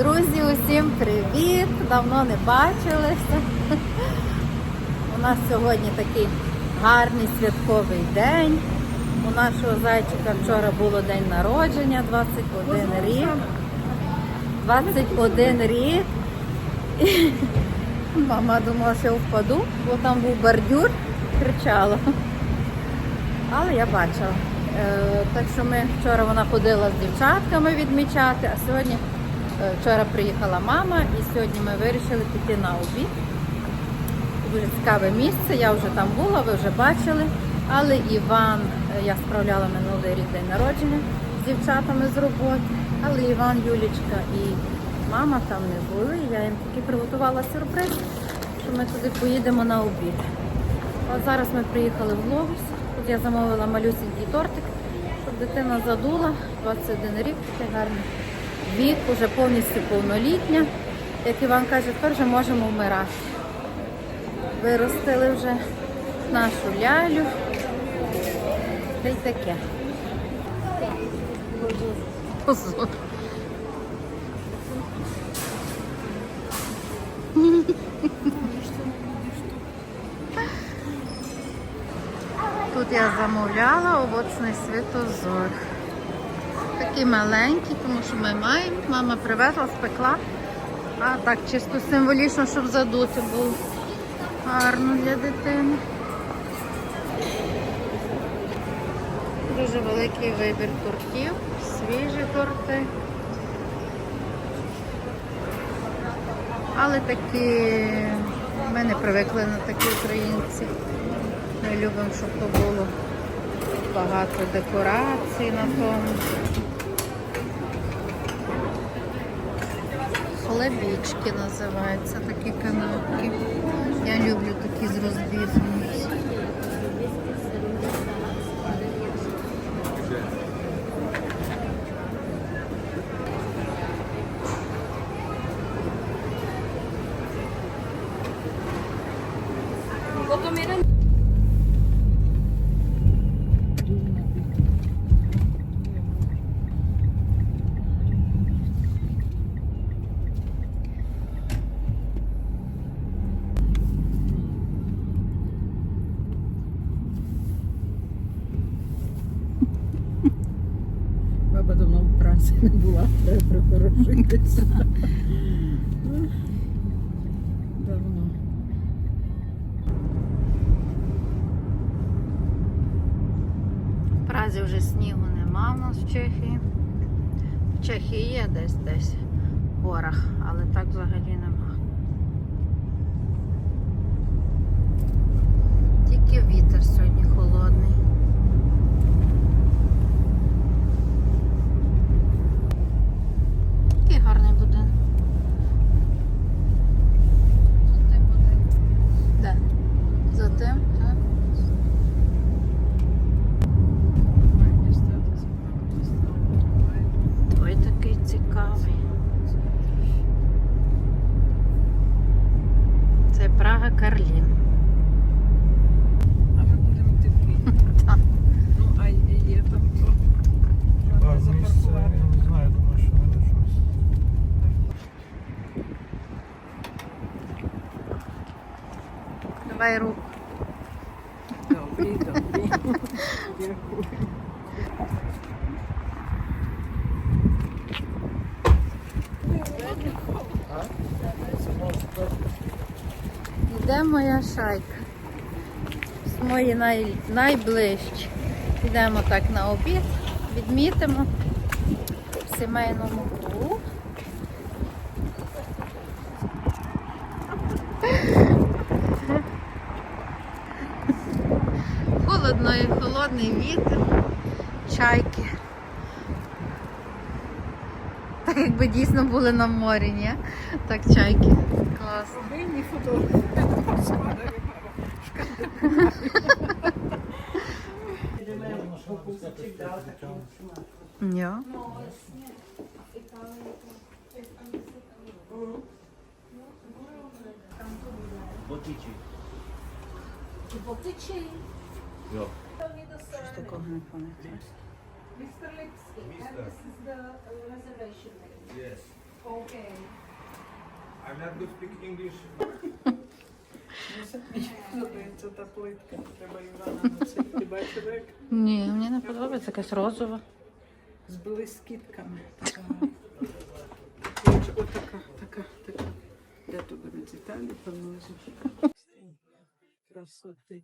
Друзі, усім привіт! Давно не бачилися. У нас сьогодні такий гарний святковий день. У нашого зайчика вчора було день народження, 21 рік. 21 рік. Мама думала, що я впаду, бо там був бордюр, кричала. Але я бачила. Е, так що ми вчора вона ходила з дівчатками відмічати, а сьогодні вчора приїхала мама і сьогодні ми вирішили піти на обід. Дуже цікаве місце, я вже там була, ви вже бачили. Але Іван, е, я справляла минулий рік день народження з дівчатами з роботи, але Іван, Юлічка і мама там не були. Я їм таки приготувала сюрприз, що ми туди поїдемо на обід. А зараз ми приїхали в Глобус. Тут я замовила малюсенький тортик, щоб дитина задула. 21 рік, такий гарний вік, уже повністю повнолітня. Як Іван каже, тепер вже можемо вмирати. Виростили вже нашу лялю. Та й таке. Позор. Тут я замовляла овочний світозор. Такий маленький, тому що ми маємо. Мама привезла, спекла. А так чисто символічно, щоб задути було. Гарно для дитини. Дуже великий вибір тортів, свіжі торти. Але такі ми не привикли на такі українці. Ми любимо, щоб то було багато декорацій на тому. Хлебічки називаються такі канапки. Я люблю такі з розбізом. Баба давно в праці не була, треба прихорошитися. Давно. В Празі вже снігу нема в нас в Чехії. В Чехії є десь десь в горах, але так взагалі нема. Тільки вітер сьогодні холодний. Який гарний будинок. Де? За тим, так? Ой, такий цікавий. Це Прага Карлін. А ми будемо йти в Київ. Так. Ну, а є є там то. Можна Так, місце, запаркувати. я не знаю, думаю, що не щось. Давай руку. Добрий, добрий. Дякую. Іде моя шайка. Мої най... найближчі. Йдемо так на обід, відмітимо в сімейному кругу. Холодно і холодний вітер, чайки. Так якби дійсно були на морі, ні? Так чайки. Класно. Винні фотографії. Ні. Botyczy. Jo. Щось такого не пам'ятаю. Mr. Lipski. And this is the uh, reservation menu. Yes. For I'm not good speak English. Мені та плитка. Треба Івана носити. Бачила, як Ні, мені не подобається якась розова. з блискітками. Отака, така, така. Де тут будуть деталі понизу? Красоти.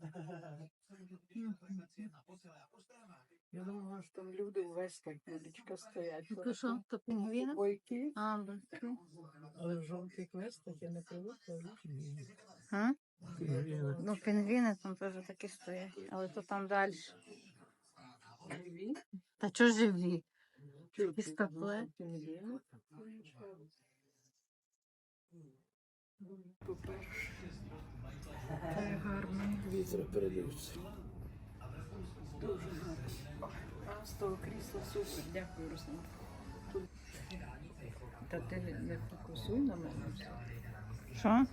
Я думала, що там люди в вестах будуть стоять. То що, то пінгвіни? Бойки, А, близько. але в жовтих вестах я не привикла. А? Ну, пінгвіни там теж такі стоять, але то там далі. Живі? Та чого живі? Чого І стапле. пінгвіни? Це гарний. Вітер передивиться. Дуже гарно. А з того крісла супер. Дякую, Руслан. Та ти не- не фокусуй на мене. Що?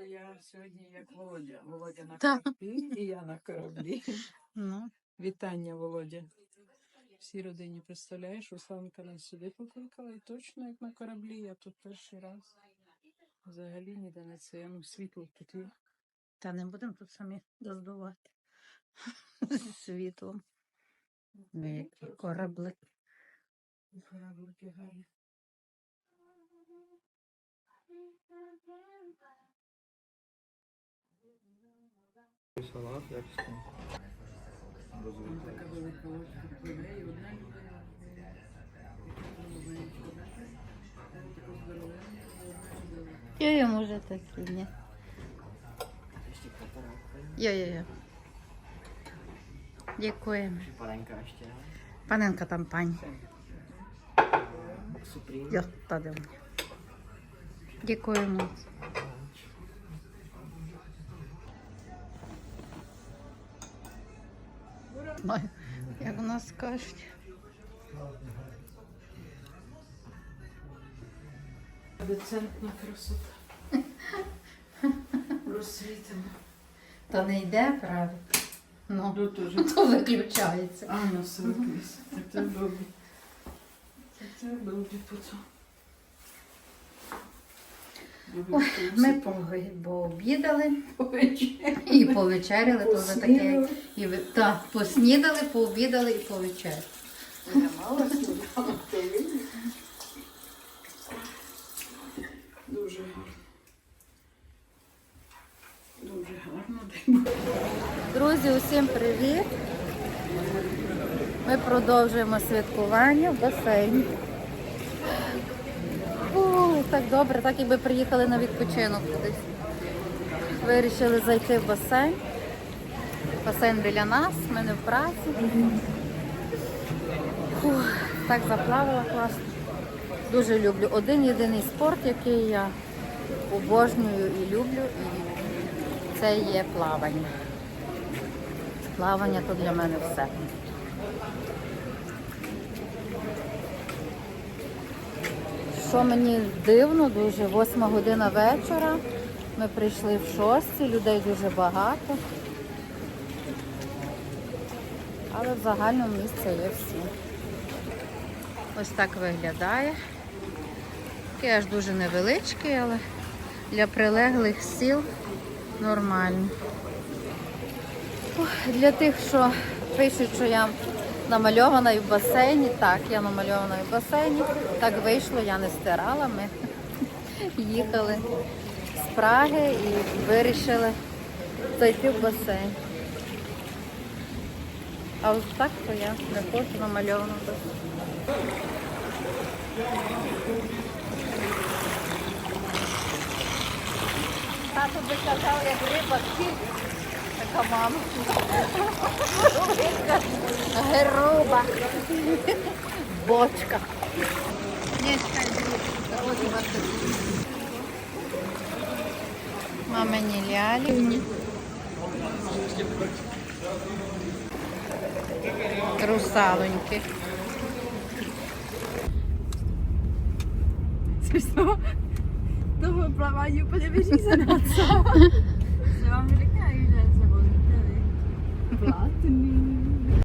То я сьогодні як Володя. Володя на кораблі і я на кораблі. Ну, Вітання, Володя. Всій родині представляєш, Русланка нас сюди покликала, і точно як на кораблі, я тут перший раз. Взагалі ніде не це, ну світло тут є. та не будемо тут самі доздувати. Світлом. Ні, Корабли. Кораблики гарні. Салат, як з. Така велика пливе, і одна людина. Таку може такі, ні. Йо-йо-йо. Дякуємо. Паненка там пані. Супрім. Йо, та де. Дякуємо. Ой, Як у нас кажуть. Децентна красота. Розсвітимо. То не йде, правда? Ну, Ну, теж. то виключається. А, на 48. Так це було. Це було потім. Ми пообідали і повечеряли, то вже таке. І. Так, поснідали, пообідали і повечеряли. Я мало снідала, то. Дуже гарно. Дуже гарно. Друзі, усім привіт! Ми продовжуємо святкування в басейні. Так добре, так якби приїхали на відпочинок кудись. Вирішили зайти в басейн. Басейн біля нас, ми не в праці. Фу, так заплавала класно. Дуже люблю. Один єдиний спорт, який я обожнюю і люблю, і це є плавання. Плавання то для мене все. Що мені дивно дуже, восьма година вечора. Ми прийшли в шості, людей дуже багато. Але в загальному місце є всі. Ось так виглядає. Такий аж дуже невеличкий, але для прилеглих сіл нормально. Для тих, що пишуть, що я намальована і в басейні, так, я намальована і в басейні. Так вийшло, я не стирала. Ми їхали з Праги і вирішили зайти в басейн. А ось так то я не хочу намальована в басейні. Тато би казав, як риба сіль. Така мама. Велика, груба. Бочка. Мамині лялі. Русалоньки. to, to plavání úplně vyřízená, co? Já vám řeknu, afternoon.